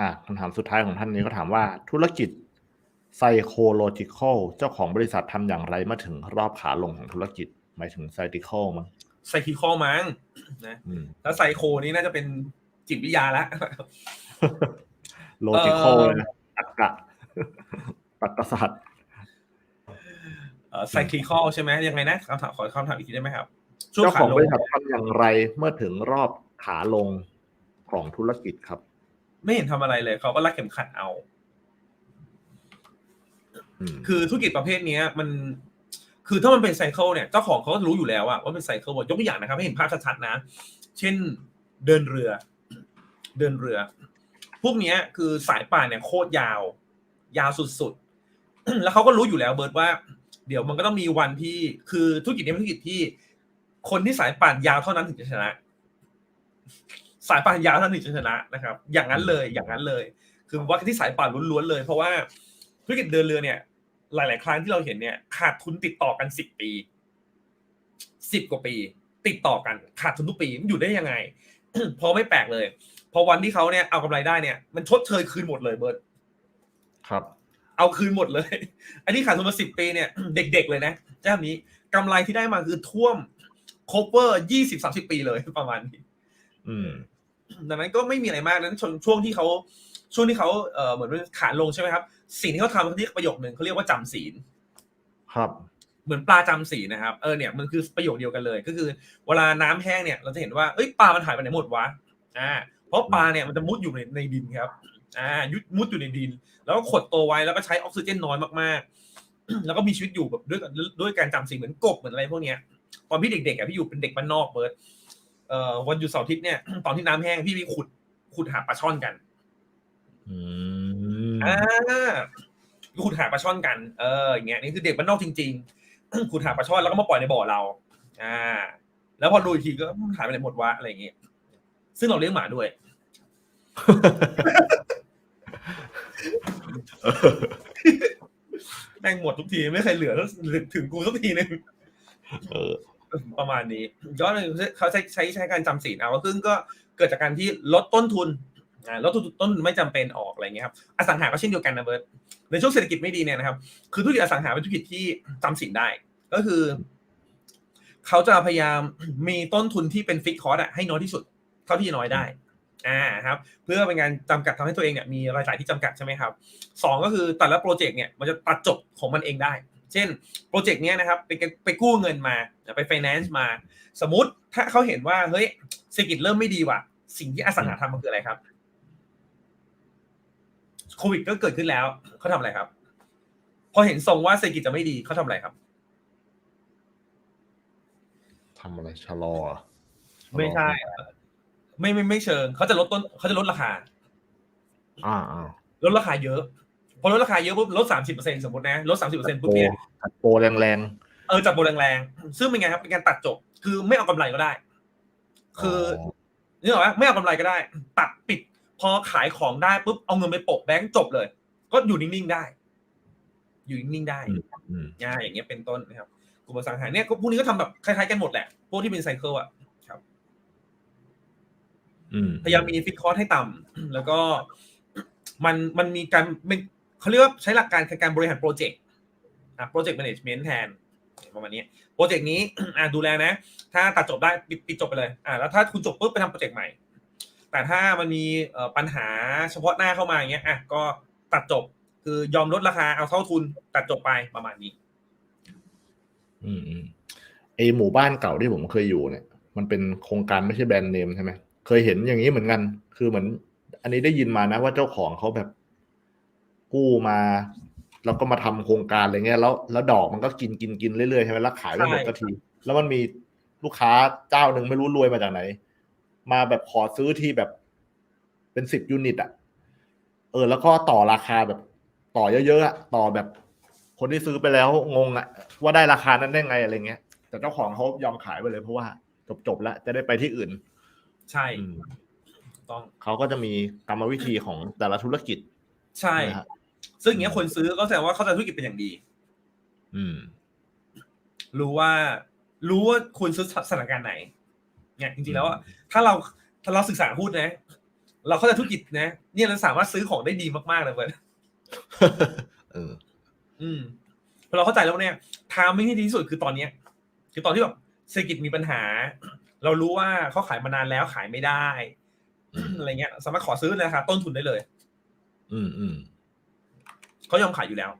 อะคำถามสุดท้ายของท่านนี้ก็ถามว่าธุรกิจ psychological เจ้าของบริษัททำอย่างไรมาถึงรอบขาลงของธุรกิจ หมายถึง psychical มั้งไซคิคอลมั้งนะอืมแล้วไซโคนี่น่าจะเป็นจิตวิทยาละ logical เอ่อเลยนะตรรกะตรรกศาสตร์ไซคลิคอลใช่ไหมยังไงนะคำถามขอคำถามอีกทีได้ไหมครับช่วงเจ้าขาของลบงริษัททำอย่างไรเมื่อถึงรอบขาลงของธุรกิจครับ ไม่เห็นทำอะไรเลยเขาก็รัดเข็มขัดเอาอืมคือธุรกิจประเภทเนี้ย มัน คือถ้ามันเป็นไซเคิลเนี่ยเจ้าของเขาก็รู้อยู่แล้วอะว่าเป็นไซเคิลยกตัวอย่างนะครับ ให้เห็นภาพชัดๆนะ เช่นเดินเรือ เดินเรือ พวกเนี้ย คือสายป่านเนี่ยโคตรยาว ยาวสุดๆ แล้วเขาก็รู้อยู่แล้วเบิร์ดว่า เดี๋ยวมันก็ต้องมีวันที่คือธุรกิจนี้เป็นธุรกิจที่ คนที่สายป่านยาวเท่านั้นถึงจะชนะ สายป่านยาวเท่านั้นถึงจะชนะนะครับ อย่างนั้นเลยอย่างนั้นเลย คือวัดกันที่สายป่านล้วนๆเลย เพราะว่าธุรกิจเดินเรือเนี่ย หลาย ๆ ครั้งที่เราเห็นเนี่ย ขาดทุนติดต่อกันสิบปีสิบกว่าปี ติดต่อกันขาดทุนทุกปีมันอยู่ได้ยังไงเพราะไม่แปลกเลย พอวันที่เขาเนี่ยเอากำไรได้เนี่ยมันชดเชยคืนหมดเลยเบิร์ตครับ เอาคืนหมดเลย อันนี้ขาดทุนมาสิบปีเนี่ย เด็ก ๆ เลยนะเจ้านี้กำไรที่ได้มาคือท่วม cover ยี่สิบสามสิบปีเลยประมาณนี้ อืม ดังนั้นก็ไม่มีอะไรมากนั้นช่วงช่วงที่เขาช่วงที่เขาเอ่อเหมือนเป็นขาลงใช่ไหมครับสิ่งที่เขาทำเขาเรียกประโยคหนึ่งเขาเรียกว่าจำศีลครับ เหมือนปลาจำศีลนะครับเออเนี่ยมันคือประโยคเดียวกันเลย ก็คือ เวลาน้ำแห้งเนี่ย เราจะเห็นว่าเอ้ยปลามันหายไปไหนหมดวะอ่าเพราะปลาเนี่ยมันจะมุดอยู่ในในดินครับอ่ายุดมุดอยู่ในดิน แล้วก็ขดตัวไว้แล้วก็ใช้ออกซิเจนน้อยมากๆ แล้วก็มีชีวิตอยู่แบบด้วยด้วยการจำศีลเหมือนกบเหมือนอะไรพวกเนี้ยตอนพี่เด็กๆอะพี่อยู่เป็นเด็กบ้านนอกเบิร์ดเอ่อ วันหยุดเสาร์อาทิตย์เนี่ยตอนที่น้ำแห้งพี่ไปขุดขุดหาปลาช่อนกันอืมอ่าขุดหาปลาช่อนกันเอออย่างเงี้ยนี่คือเด็กบ้านนอกจริง ๆ ขุดหาปลาช่อนแล้วก็มาปล่อยในบ่อเรา อ่า แล้วพอดูอีกทีก็มันหายไปไหนหมดวะอะไรอย่างเงี้ยซึ่งเราเลี้ยงหมาด้วยแม่งหมดทุกทีไม่เคยเหลือแล้วถึงกูสักทีนึงเออ ประมาณนี้ย้อนไปเขาใช้ใช้ใช้การจำศีลเอาซึ่งก็เกิดจากการที่ลดต้นทุนลดต้นต้นทุนไม่จำเป็นออกอะไรเงี้ยครับอสังหาก็เช่นเดียวกันนะเบิร์ตในช่วงเศรษฐกิจไม่ดีเนี่ยนะครับ คือธุรกิจอสังหาเป็นธุรกิจที่จำศีลได้ ก็คือ เขาจะพยายามมีต้นทุนที่เป็นฟิกคอร์สอะให้น้อยที่สุด เท่าที่น้อยได้อ่าครับเพื่อเป็นการจำกัดทำให้ตัวเองเนี่ยมีรายจ่ายที่จำกัดใช่ไหมครับสองก็คือแต่ละโปรเจกต์เนี่ยมันจะตัดจบของมันเองได้ เช่นโปรเจกต์เนี้ยนะครับไปไปกู้เงินมาไปไฟแนนซ์มา สมมติถ้าเขาเห็นว่าเฮ้ยเศรษฐกิจเริ่มไม่ดีว่ะ สิ่งที่อสังหาทำมันคืออะไรครับโควิดก็เกิดขึ้นแล้วเขาทำอะไรครับ พอเห็นทรงว่าเศรษฐกิจจะไม่ดีเขาทำอะไรครับทำอะไรชะลอเหรอไม่ใช่ไม่ไม่ไม่เชิงเขาจะลดต้นเขาจะลดราคา อ่าอ่าลดราคาเยอะ พอลดราคาเยอะปุ๊บลดสามสิบเปอร์เซ็นสมมตินะลดสามสิบเปอร์เซ็นปุ๊บเนี่ยตัดโปรแรงเออจับโบแรงๆซึ่งเป็นไงครับเป็นการตัดจบคือไม่เอากำไรก็ได้ๆคืออนึกออกไหมไม่เอากำไรก็ได้ ตัดปิด พอขายของได้ปุ๊บเอาเงินไปโปะแบงก์จบเลย ก็อยู่นิ่งๆได้ อยู่นิ่งๆได้อืมอืมง่ายอย่างเงี้ยเป็นต้นนะครับกลุ่มอสังหาเนี่ยก็พวกนี้ก็ทำแบบคล้ายๆกันหมดแหละพวกที่เป็นไซเคิลอะอืมพยายามมีฟิกคอร์สให้ต่ำแล้วก็มันมันมีการ เขาเรียกว่าใช้หลักการการบริหารโปรเจกต์อะโปรเจกต์แมネจเมนต์แทนประมาณนี้โปรเจกต์นี้อะดูแลนะ ถ้าตัดจบได้ปิดจบไปเลยอะแล้วถ้าคุณจบปุ๊บไปทำโปรเจกต์ใหม่ แต่ถ้ามันมีปัญหาเฉพาะหน้าเข้ามาอย่างเงี้ยอะก็ตัดจบคือยอมลดราคาเอาเท่าทุนตัดจบไปประมาณนี้อืมอืมไอหมู่บ้านเก่าที่ผมเคยอยู่เนี่ย มันเป็นโครงการไม่ใช่แบรนด์เนมใช่ไหมเคยเห็นอย่างนี้เหมือนกัน คือเหมือน อันนี้ได้ยินมานะว่าเจ้าของเขาแบบ กู้มา แล้วก็มาทำโครงการอะไรเงี้ยแล้วแล้วดอกมันก็กินกินกินเรื่อยๆใช่ไหมแล้วขายไม่หมดใช่สักที แล้วมันมีลูกค้าเจ้าหนึ่งไม่รู้รวยมาจากไหน มาแบบขอซื้อที่แบบเป็นสิบยูนิตอะเออ แล้วก็ต่อราคาแบบ ต่อเยอะๆอะต่อแบบคนที่ซื้อไปแล้วงงอะว่าได้ราคานั้นได้ไงอะไรเงี้ย แต่เจ้าของเขายอมขายไปเลยเพราะว่าจบๆแล้วจะได้ไปที่อื่น ใช่อืมต้องเขาก็จะมีกรรมวิธีของแต่ละธุรกิจ ใช่นะฮะ ซึ่งอย่างเงี้ยคนซื้อก็แสดงว่าเข้าใจธุรกิจเป็นอย่างดี อืม รู้ว่า รู้ว่าควรซื้อสถานการณ์ไหน เนี่ยจริงๆแล้วอะถ้าเราถ้าเราศึกษาหุ้นนะ เราเข้าใจธุรกิจนะ เนี่ยเราสามารถซื้อของได้ดีมากๆเลยเว้ยเออ อืมพอเราเข้าใจแล้วเนี่ยทางไม่ที่ดีที่สุดคือตอนเนี้ย คือตอนที่แบบเศรษฐกิจมีปัญหา เรารู้ว่าเขาขายมานานแล้วขายไม่ได้อืมอะไรเงี้ย สามารถขอซื้อในราคาต้นทุนได้เลย อืมอืม เขายอมขายอยู่แล้ว